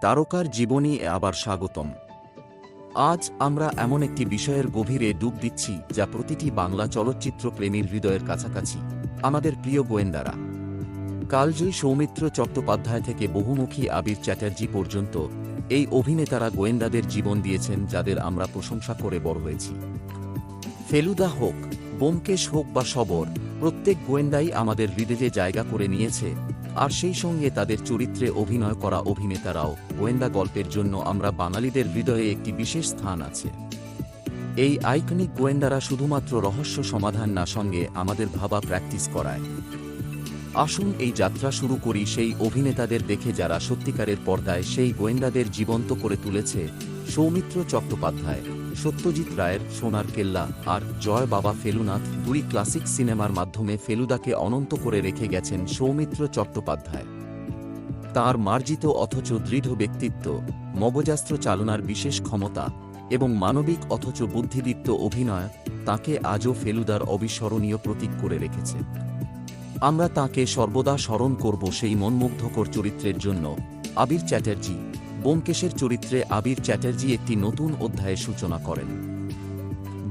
তারকার জীবনী আবার স্বাগতম। আজ আমরা এমন একটি বিষয়ের গভীরে ডুব দিচ্ছি যা প্রতিটি বাংলা চলচ্চিত্র প্রেমীর হৃদয়ের কাছাকাছি, আমাদের প্রিয় গোয়েন্দারা। কালজয়ী সৌমিত্র চট্টোপাধ্যায় থেকে বহুমুখী আবির চ্যাটার্জি পর্যন্ত এই অভিনেতারা গোয়েন্দাদের জীবন দিয়েছেন যাদের আমরা প্রশংসা করে বড় হয়েছি। ফেলুদা হোক বোমকেশ হোক বা সবর, প্রত্যেক গোয়েন্দাই আমাদের হৃদয়ে জায়গা করে নিয়েছে আর সেই সঙ্গে তাদের চরিত্রে অভিনয় করা অভিনেতারাও গোয়েন্দা গল্পের জন্য আমরা বাঙালিদের হৃদয়ে একটি বিশেষ স্থান আছে। এই আইকনিক গোয়েন্দারা শুধুমাত্র রহস্য সমাধান না সঙ্গে আমাদের ভাবা প্র্যাকটিস করায়। আসুন এই যাত্রা শুরু করি সেই অভিনেতাদের দেখে যারা সত্যিকারের পর্দায় সেই গোয়েন্দাদের জীবন্ত করে তুলেছে সৌমিত্র চট্টোপাধ্যায়, সত্যজিৎ রায়ের সোনার কেল্লা আর জয় বাবা ফেলুনাথ দুই ক্লাসিক সিনেমার মাধ্যমে ফেলুদাকে অনন্ত করে রেখে গেছেন সৌমিত্র চট্টোপাধ্যায়। তার মার্জিত অথচ দৃঢ় ব্যক্তিত্ব, মগজাস্ত্র চালনার বিশেষ ক্ষমতা এবং মানবিক অথচ বুদ্ধিদীপ্ত অভিনয় তাকে আজও ফেলুদার অবিস্মরণীয় প্রতীক করে রেখেছে। আমরা তাকে সর্বদা স্মরণ করব সেই মনমুগ্ধকর চরিত্রের জন্য। আবির চ্যাটার্জি, বোমকেশের চরিত্রে আবির চ্যাটার্জি একটি নতুন অধ্যায়ের সূচনা করেন।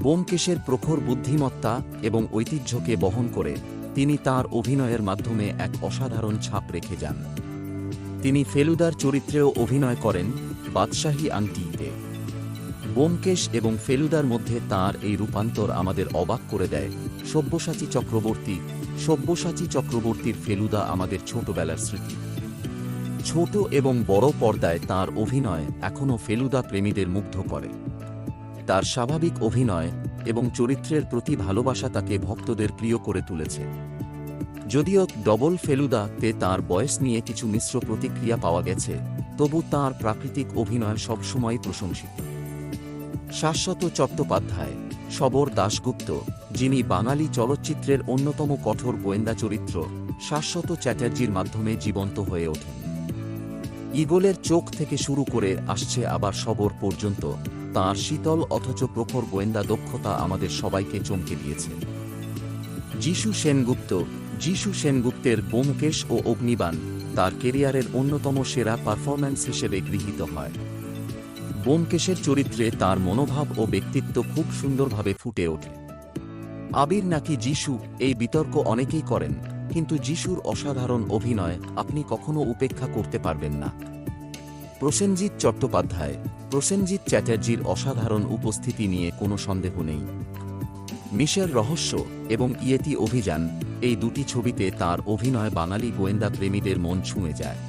বোমকেশের প্রখর বুদ্ধিমত্তা এবং ঐতিহ্যকে বহন করে তিনি তার অভিনয়ের মাধ্যমে এক অসাধারণ ছাপ রেখে যান। তিনি ফেলুদার চরিত্রেও অভিনয় করেন বাদশাহী আংটিতে। বোমকেশ এবং ফেলুদার মধ্যে তার এই রূপান্তর আমাদের অবাক করে দেয়। সব্যসাচী চক্রবর্তী সব্যসাচী চক্রবর্তীর ফেলুদা আমাদের ছোটবেলার স্মৃতি। ছোট এবং বড় পর্দায় তার অভিনয় এখনও ফেলুদা প্রেমীদের মুগ্ধ করে। তার স্বাভাবিক অভিনয় এবং চরিত্রের প্রতি ভালোবাসা তাকে ভক্তদের প্রিয় করে তুলেছে। যদিও ডবল ফেলুদা তে তার বয়স নিয়ে কিছু মিশ্র প্রতিক্রিয়া পাওয়া গেছে, তবু তার প্রাকৃতিক অভিনয় সবসময় প্রশংসিত। শাশ্বত চট্টোপাধ্যায় সবর দাশগুপ্ত, যিনি বাঙালি চলচ্চিত্রের অন্যতম কঠোর গোয়েন্দা চরিত্র, শাশ্বত চ্যাটার্জির মাধ্যমে জীবন্ত হয়ে ওঠেন। ইগলের চোখ থেকে শুরু করে আসছে আবার সবর পর্যন্ত, তার শীতল অথচ প্রখর গোয়েন্দা দক্ষতা আমাদের সবাইকে চমকে দিয়েছে। যিশু সেনগুপ্ত, যিশু সেনগুপ্তের বোমকেশ ও অগ্নিবাণ, তার কেরিয়ারের অন্যতম সেরা পারফরম্যান্স হিসেবে গৃহীত হয়। বোমকেশের চরিত্রে তার মনোভাব ও ব্যক্তিত্ব খুব সুন্দরভাবে ফুটে ওঠে। আবির নাকি যিশু, এই বিতর্ক অনেকেই করেন, কিন্তু যিশুর অসাধারণ অভিনয় আপনি কখনো উপেক্ষা করতে পারবেন না। প্রসেনজিৎ চট্টোপাধ্যায়, প্রসেনজিৎ চ্যাটার্জির অসাধারণ উপস্থিতি নিয়ে কোনো সন্দেহ নেই। মিশের রহস্য এবং ইয়েতি অভিযান, এই দুটি ছবিতে তার অভিনয় বাঙালি গোয়েন্দা প্রেমীদের মন ছুঁয়ে যায়।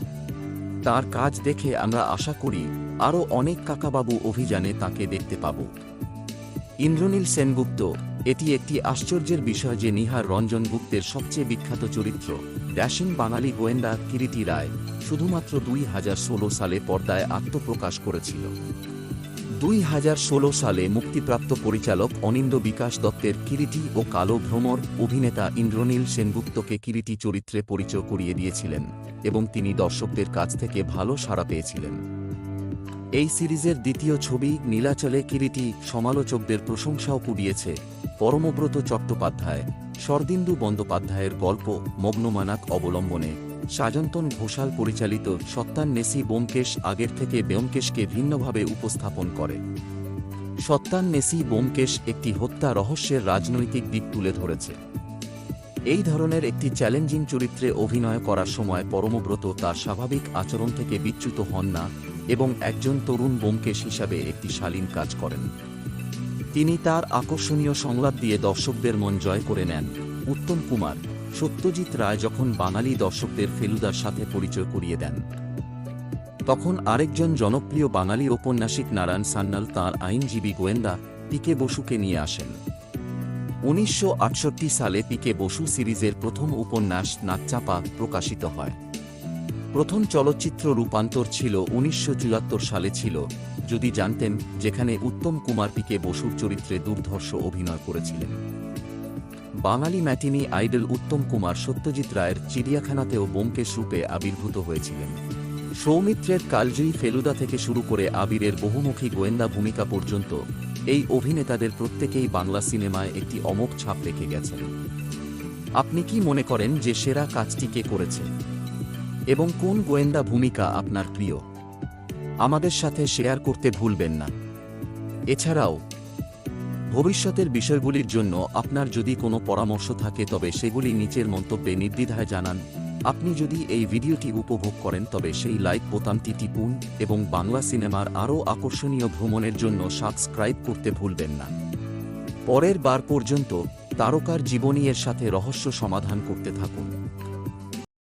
তার কাজ দেখে আমরা আশা করি আরও অনেক কাকাবাবু অভিযানে তাকে দেখতে পাব। ইন্দ্রনীল সেনগুপ্ত, এটি একটি আশ্চর্যের বিষয় যে নিহার রঞ্জন গুপ্তের সবচেয়ে বিখ্যাত চরিত্র, ড্যাশিং বাঙালি গোয়েন্দা কিরিটি রায়, শুধুমাত্র দুই হাজার ষোলো সালে পর্দায় আত্মপ্রকাশ করেছিল। দুই হাজার ষোলো সালে মুক্তিপ্রাপ্ত পরিচালক অনিন্দ বিকাশ দত্তের কিরিটি ও কালো ভ্রমর অভিনেতা ইন্দ্রনীল সেনগুপ্তকে কিরিটি চরিত্রে পরিচয় করিয়ে দিয়েছিলেন এবং তিনি দর্শকদের কাছ থেকে ভালো সাড়া পেয়েছিলেন। এই সিরিজের দ্বিতীয় ছবি নীলাচলে কিরিটি সমালোচকদের প্রশংসাও কুড়িয়েছে পরমব্রত চট্টোপাধ্যায়, শরদিন্দু বন্দ্যোপাধ্যায়ের গল্প মগ্নমানাক অবলম্বনে। সাজন্তন ঘোষাল পরিচালিত সত্তান নেসি বোমকেশ আগের থেকে ব্যোমকেশকে ভিন্নভাবে উপস্থাপন করে। সত্তান নেসি বোমকেশ একটি হত্যা রহস্যের রাজনৈতিক দিক তুলে ধরেছে। এই ধরনের একটি চ্যালেঞ্জিং চরিত্রে অভিনয় করার সময় পরমব্রত তার স্বাভাবিক আচরণ থেকে বিচ্যুত হন না এবং একজন তরুণ বোমকেশ হিসাবে একটি শালীন কাজ করেন। তিনি তার আকর্ষণীয় সংলাপ দিয়ে দর্শকদের মন জয় করে নেন। উত্তম কুমার সত্যজিৎ রায় যখন বাঙালি দর্শকদের ফেলুদার সাথে পরিচয় করিয়ে দেন, তখন আরেকজন জনপ্রিয় বাঙালি ঔপন্যাসিক নারায়ণ সান্যাল তাঁর আইনজীবী গোয়েন্দা পিকে বসুকে নিয়ে আসেন। উনিশশো আটষট্টি সালে পিকে বসু সিরিজের প্রথম উপন্যাস নাকচাপা প্রকাশিত হয়। প্রথম চলচ্চিত্র রূপান্তর ছিল উনিশশো চুয়াত্তর সালে ছিল, যদি জানতেন, যেখানে উত্তম কুমার পিকে বসুর চরিত্রে দুর্ধর্ষ অভিনয় করেছিলেন। বাঙালি ম্যাটিনি আইডল উত্তম কুমার সত্যজিৎ রায়ের চিড়িয়াখানাতেও বোমকেশ রূপে আবির্ভূত হয়েছিলেন। সৌমিত্রের কালজয়ী ফেলুদা থেকে শুরু করে আবিরের বহুমুখী গোয়েন্দা ভূমিকা পর্যন্ত এই অভিনেতাদের প্রত্যেকেই বাংলা সিনেমায় একটি অমোঘ ছাপ রেখে গেছেন। আপনি কি মনে করেন যে সেরা কাজটি কে করেছে? এবং কোন গোয়েন্দা ভূমিকা আপনার প্রিয়? আমাদের সাথে শেয়ার করতে ভুলবেন না। এছাড়াও ভবিষ্যতের বিষয়গুলির জন্য আপনার যদি কোনো পরামর্শ থাকে তবে সেগুলি নিচের মন্তব্যে নির্দ্বিধায় জানান। আপনি যদি এই ভিডিওটি উপভোগ করেন তবে সেই লাইক বোতামটি টিপুন এবং বাংলা সিনেমার আরও আকর্ষণীয় ভ্রমণের জন্য সাবস্ক্রাইব করতে ভুলবেন না। পরের বার পর্যন্ত তারকার জীবনী এর সাথে রহস্য সমাধান করতে থাকুন।